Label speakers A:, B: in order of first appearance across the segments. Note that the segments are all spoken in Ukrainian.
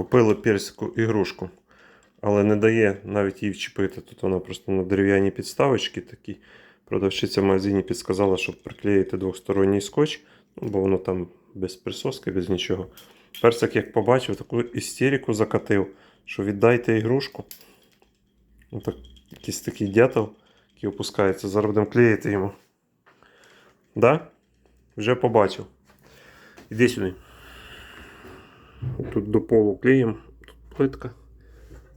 A: Купили персику ігрушку, але не дає навіть її вчепити. Тут вона просто на дерев'яній підставочці такі. Продавщиця в магазині підсказала, щоб приклеїти двосторонній скотч, ну, бо воно там без присоски, без нічого. Персик, як побачив, таку істерику закатив, що віддайте ігрушку. Ну, так, якийсь такий дятел, який опускається. Зараз будемо клеїти йому. Да? Вже побачив. Іди сюди. Тут до полу клеїмо. Тут плитка,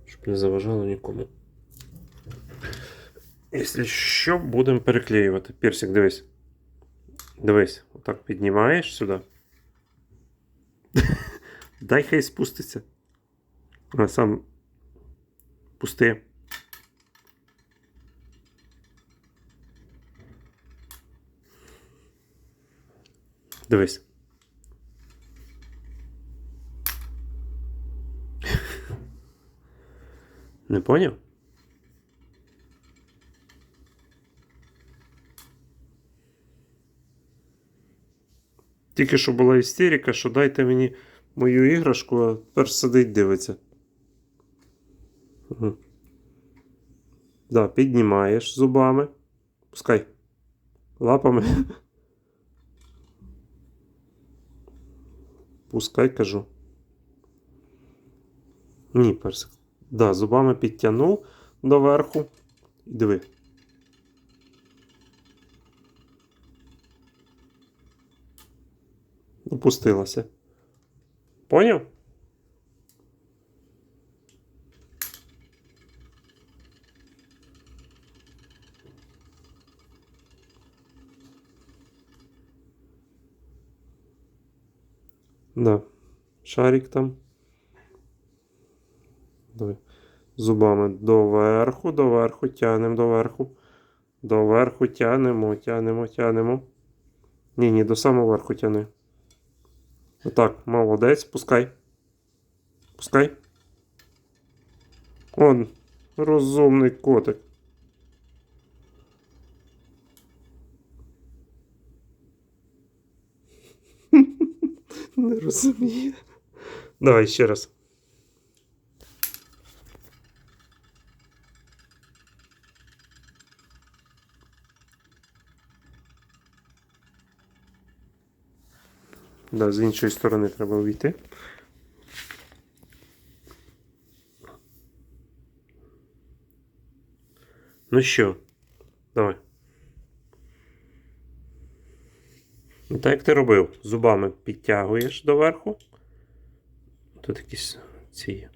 A: щоб не заважало нікому. Якщо що, будемо переклеювати. Персик, дивись. Дивись, отак піднімаєш сюди. Дай хай спуститься. А сам пусти. Дивись. Не поняв? Тільки що була істерика, що дайте мені мою іграшку, а тепер сидить дивиться. Угу. Да, піднімаєш зубами. Пускай. Лапами. Пускай кажу. Ні, персик. Да, зубами підтягнув доверху. Диви. Опустилася. Поняв? Да. Шарик там. Давай. Зубами доверху, доверху, тянемо доверху. Доверху тянемо, тянемо, тянемо. Ні, ні, до самого верху тяни. Отак, молодець, пускай. Пускай. Он, розумний котик. Не розуміє. Давай ще раз. Да, з іншої сторони треба увійти. Ну що, давай. Ну, так як ти робив, зубами підтягуєш доверху. Тут якісь ці.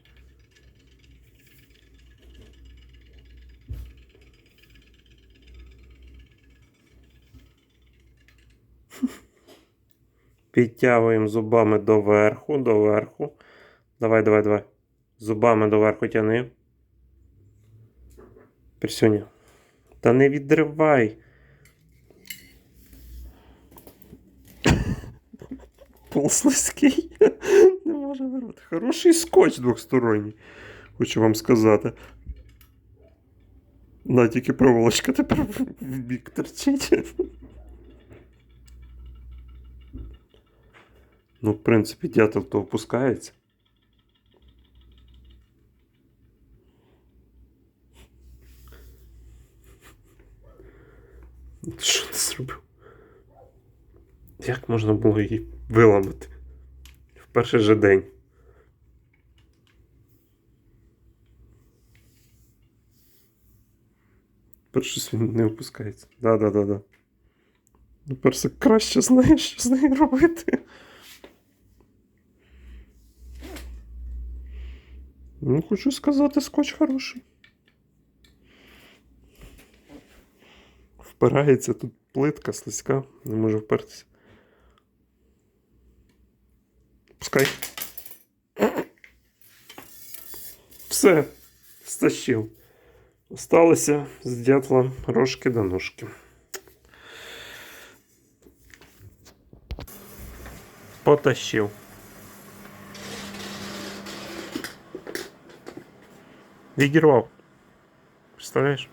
A: Підтягуємо зубами доверху, доверху. Давай, давай, давай. Зубами доверху тяни. Присюня. Та не відривай. Пол слизький. Не може вирвати. Хороший скотч двохсторонній. Хочу вам сказати. На, тільки проволочка тепер в бік торчить. Ну, в принципі, дятел то опускається. Що ти зробив? Як можна було її виламати в перший же день? Тепер щось він не опускається. Да-да-да-да. Тепер все краще знає, що з нею робити. Ну, хочу сказати, скотч хороший. Впирається тут плитка слизька, не може впертися. Пускай. Все, стащив. Осталося з дятла рожки до ножки. Потащив. Відірвав. Представляєш?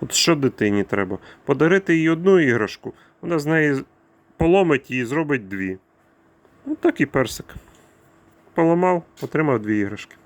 A: От що дитині треба? Подарити їй одну іграшку, вона з неї поломить і зробить дві. Ну так і персик. Поламав, отримав дві іграшки.